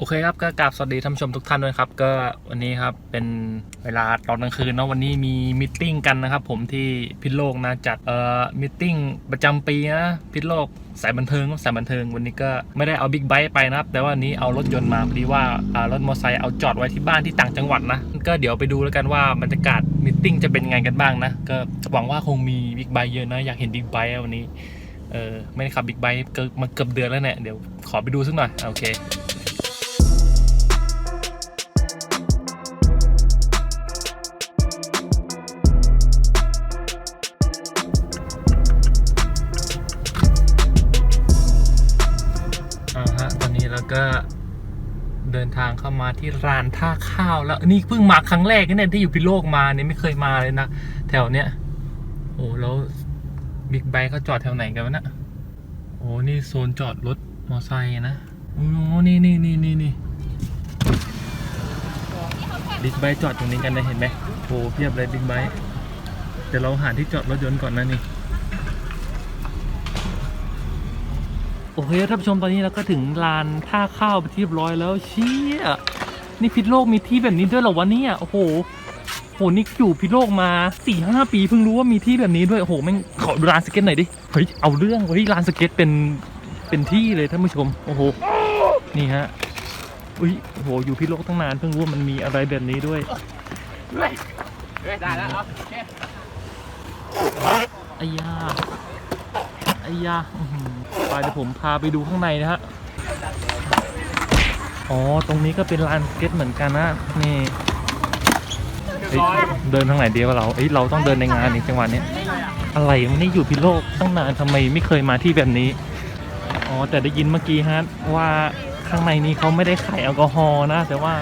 โอเคครับก็กราบสวัสดีท่านผู้ชมทุกท่านด้วยครับก็วันนี้ครับเป็นเวลาตอนกลางคืนเนาะวันนี้มีมิทติ้งกันนะครับผมที่พิษโลกนะจัดเอ่อมิทติ้งประจำปีนะพิษโลกสายบันเทิงสายบันเทิงวันนี้ก็ไม่ได้เอาบิ๊กไบค์ไปนะครับ แต่ว่าวันนี้เอารถยนต์มาพอดีว่าอ่ารถมอเตอร์ไซค์เอาจอดไว้ที่บ้านที่ต่างจังหวัดนะก็เดี๋ยวไปดูแล้วกันว่าบรรยากาศมิทติ้งจะเป็นไงกันบ้างนะก็หวังว่าคงมีบิ๊กไบค์เยอะนะอยากเห็นบิ๊กไบค์วันนี้เออไม่ได้ขับบิ๊กไบค์เกินมาเกือบเดือนแล้วเนี่ยเดี๋ยวขอไปดูสักหน่อยโอเค ฮะตอนนี้เราก็เดินทางเข้ามาที่ร้านท่าข้าวแล้ว นี่เพิ่งมาครั้งแรกนะเนี่ยที่อยู่พิโลกมาเนี่ยไม่เคยมาเลยนะ แถวเนี้ยโอ้แล้วบิ๊กไบค์เขาจอดแถวไหนกันวะเนะโอ้นี่โซนจอดรถมอไซค์นะโอ้นี่นี่นี่นี่นี่บิ๊กไบค์จอดตรงนี้กันเลยเห็นไหมโอ้เพียบเลยบิ๊กไบค์เดี๋ยวเราหาที่จอดรถยนต์ก่อนนะนี่ โอเคท่านผู้ชมตอนนี้เราก็ถึงลานท่าข้าวไปที่เรียบร้อยแล้วเชี่ยนี่พิษโลกมีที่แบบนี้ด้วยเหรอวะเนี่ยโอ้โหโหนี่อยู่พิษโลกมาสี่ห้าปีเพิ่งรู้ว่ามีที่แบบนี้ด้วยโอ้โหแม่งขอดูลานสเก็ตหน่อยดิเฮ้ยเอาเรื่องเฮ้ยลานสเก็ตเป็นเป็นที่เลยท่านผู้ชมโอ้โหนี่ฮะอุ้ยโอ้โหอยู่พิษโลกตั้งนานเพิ่งรู้ว่ามันมีอะไรแบบนี้ด้วยได้แล้วโอเคไอ้ยา อ้ยาไปเดี๋ยวผมพาไปดูข้างในนะฮะ อ๋อ ตรงนี้ก็เป็นลานสเก็ตเหมือนกันนะ นี่เฮ้ยเดินทางไหนดียวเราเอ้ยเราต้องเดินในงานอีกจังหวะนี้ อะไรมันนี่อยู่พิโลกตั้งนานทำไมไม่เคยมาที่แบบนี้ อ๋อ แต่ได้ยินเมื่อกี้ฮะว่าข้างในนี้เขาไม่ได้ขายแอลกอฮอล์นะ แต่ว่า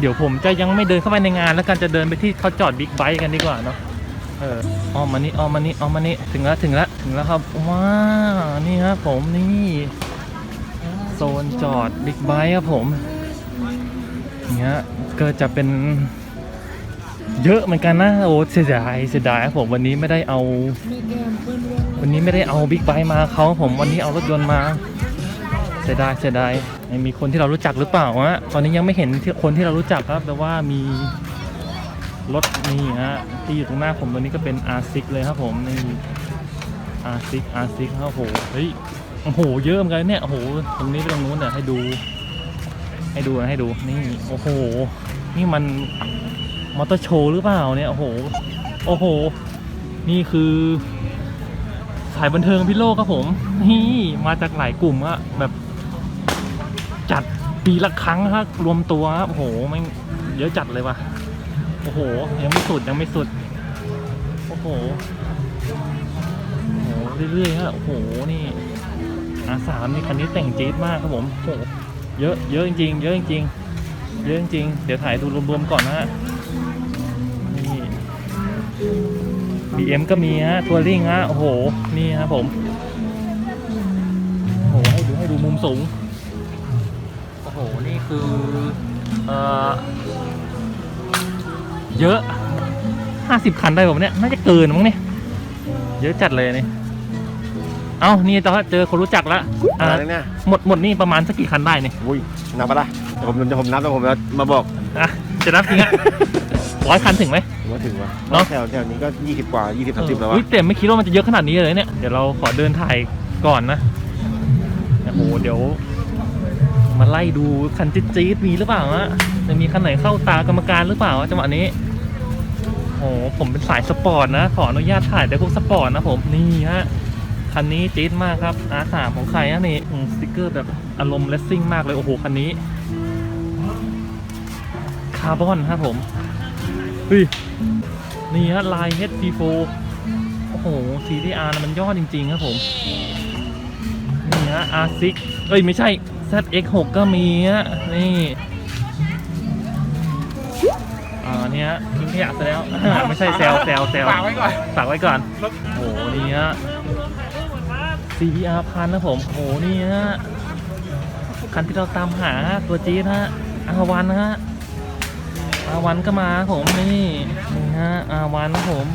เดี๋ยวผมจะยังไม่เดินเข้าไปในงาน แล้วกันจะเดินไปที่เขาจอดบิ๊กไบค์กันดีกว่าเนาะ เออออมมานี่ออมมานี่ออมมานี่ถึงแล้วถึงแล้วถึงแล้วครับว้านี่ครับผมนี่โซนจอดบิ๊กไบค์ครับผมอย่างเงี้ยก็จะเป็นเยอะเหมือนกันนะโอ้เสียดายเสียดายครับผมวันนี้ไม่ได้เอา วันนี้ไม่ได้เอาบิ๊กไบค์มาเขาผมวันนี้เอารถยนต์มาเสียดายเสียดายมีคนที่เรารู้จักหรือเปล่าวะตอนนี้ยังไม่เห็นคนที่เรารู้จักครับแต่ว่ามี รถนี่ฮะที่อยู่ตรงหน้าผมตัวนี้ก็เป็น R6 เลยครับผมนี่ R6 R6 ครับโอ้โหเฮ้ยโอ้โหเยอะเหมือนกันเนี่ยโอ้โหตรงนี้ไปตรงนู้นเนี่ยให้ดู ให้ดูนะให้ดูนี่โอ้โห นี่มันมอเตอร์โชว์หรือเปล่าเนี่ยโอ้โหโอ้โห นี่คือสายบันเทิงพิโลกครับผมนี่มาจากหลายกลุ่มอะแบบจัดปีละครั้งครับรวมตัวครับโอ้โหแม่เยอะจัดเลยว่ะ โอ้โห ยังไม่สุดยังไม่สุด โอ้โห โอ้โห เรื่อยๆฮะโอ้โห นี่อาสามนี่คันนี้แต่งจี๊ดมากครับผมโอ้โหเยอะเยอะจริงๆเยอะจริงๆเยอะจริงๆเดี๋ยวถ่ายดูรวมๆก่อนนะฮะนี่ BM ก็มีฮะทัวริงฮะโอ้โห นี่ครับผม โอ้โห ให้ดูให้ดูมุมสูง โอ้โห นี่คือ เอ่อ เยอะห้าสิบคันได้ผมเนี่ยน่าจะเกินมั้งเนี่ยเยอะจัดเลยนี่เอ้านี่ตอนเจอคนรู้จักแล้วอะอ่าไรเนี่ยหมดหมดนี่ประมาณสักกี่คันได้เนี่ยอุ้ยนับปะล่ะเดี๋ยวผมเดี๋ยวผมนับแล้วผมจะมาบอกอะจะนับจริงอะร้อยคันถึงไหม ว่าถึงวะเนอะ แถวแถวนี้ก็ยี่สิบกว่ายี่สิบสามสิบแล้ววะเฮ้ยแต่ไม่คิดว่ามันจะเยอะขนาดนี้เลยเนี่ย เดี๋ยวเราขอเดินถ่ายก่อนนะโอ้โห เดี๋ยว มาไล่ดูคันจี๊ดๆมีหรือเปล่าฮะจะมีคันไหนเข้าตากรรมการหรือเปล่าจังหวะนี้โอ้โหผมเป็นสายสปอร์ตนะ ขออนุญาตถ่ายแต่พวกสปอร์ตนะผมนี่ฮะคันนี้จี๊ดมากครับ R3 ของใครนะนี่สติกเกอร์แบบอารมณ์เลสซิ่งมากเลยโอ้โหคันนี้คาร์บอนครับผมเฮ้ยนี่ฮะลาย HP4 โอ้โห CDR นะมันยอดจริง ๆ ครับผม นี่ฮะ R6 เอ้ย ไม่ใช่ ZX6 ก็มีฮะนี่ อ่าเนี่ย ขยะซะแล้ว ไม่ใช่แซลแซลแซลฝากไว้ก่อน ฝากไว้ก่อน โอ้โห นี่ฮะ CBR พันนะผม โอ้โห นี่ฮะ คันที่เราตามหาตัวจี๊ดฮะ อาวันนะฮะ อาวันก็มาครับผมนี่นี่ฮะ อาวันนะผม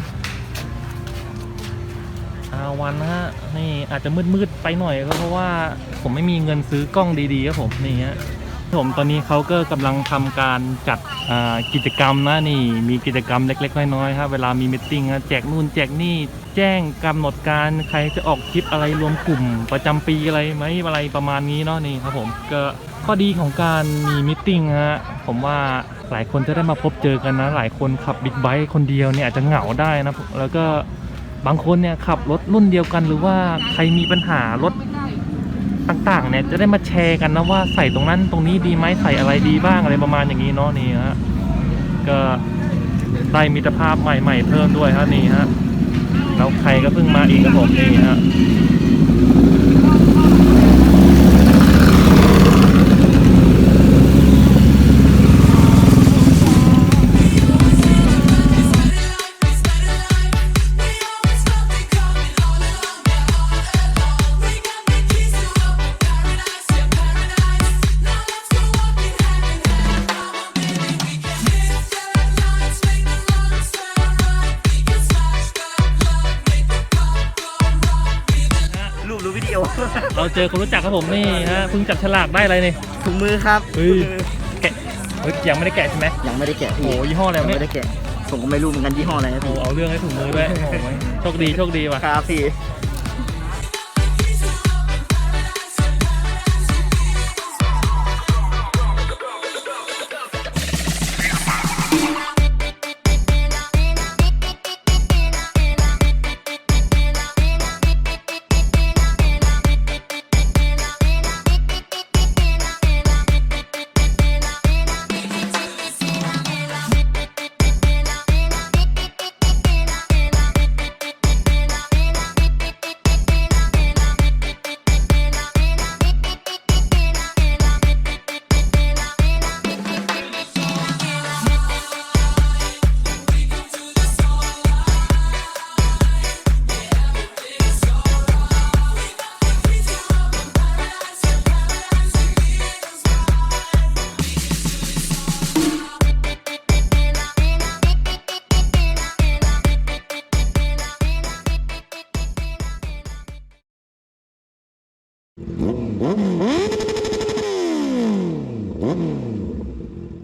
อาวันนะฮะ นี่อาจจะมืดๆไปหน่อยก็เพราะว่าผมไม่มีเงินซื้อกล้องดีๆครับผม นี่ฮะ ผมตอนนี้เขาก็กำลังทำการจัดกิจกรรมนะนี่ มีกิจกรรมเล็ก ๆ น้อยๆครับเวลามีมิทติ้งนะแจกนู่นแจกนี่แจ้งกำหนดการใครจะออกทริปอะไรรวมกลุ่ม ประจำปีอะไรไหมอะไรประมาณนี้เนาะนี่ครับผมก็ข้อดีของการมีมิทติ้งฮะผมว่าหลายคนจะได้มาพบเจอกันนะ หลายคนขับบิ๊กไบค์คนเดียวเนี่ยอาจจะเหงาได้นะแล้วก็บางคนเนี่ยขับรถรุ่นเดียวกันหรือว่าใครมีปัญหารถ ต่างๆเนี่ยจะได้มาแชร์กันนะว่าใส่ตรงนั้นตรงนี้ดีไหมใส่อะไรดีบ้างอะไรประมาณอย่างนี้เนาะนี่ฮะก็ได้มิตรภาพใหม่ๆเพิ่มด้วยฮะนี่ฮะแล้วใครก็เพิ่งมาอีกครับผมนี่ฮะ วิดีโอเราเจอคนรู้จักครับผมนี่ฮะเพิ่งจับฉลากได้อะไรนี่ถุงมือครับเฮ้ยแกะเฮ้ยยังไม่ได้แกะใช่ไหมยังไม่ได้แกะโอ้พี่โหยี่ห้ออะไรยังวะไม่เนี่ยได้แกะผมก็ไม่รู้เหมือนกันยี่ห้ออะไรนะโอ้พี่เอาเรื่องให้ถุงมือด้วยโอ้โหโชคดีโชคดีว่ะ ครับพี่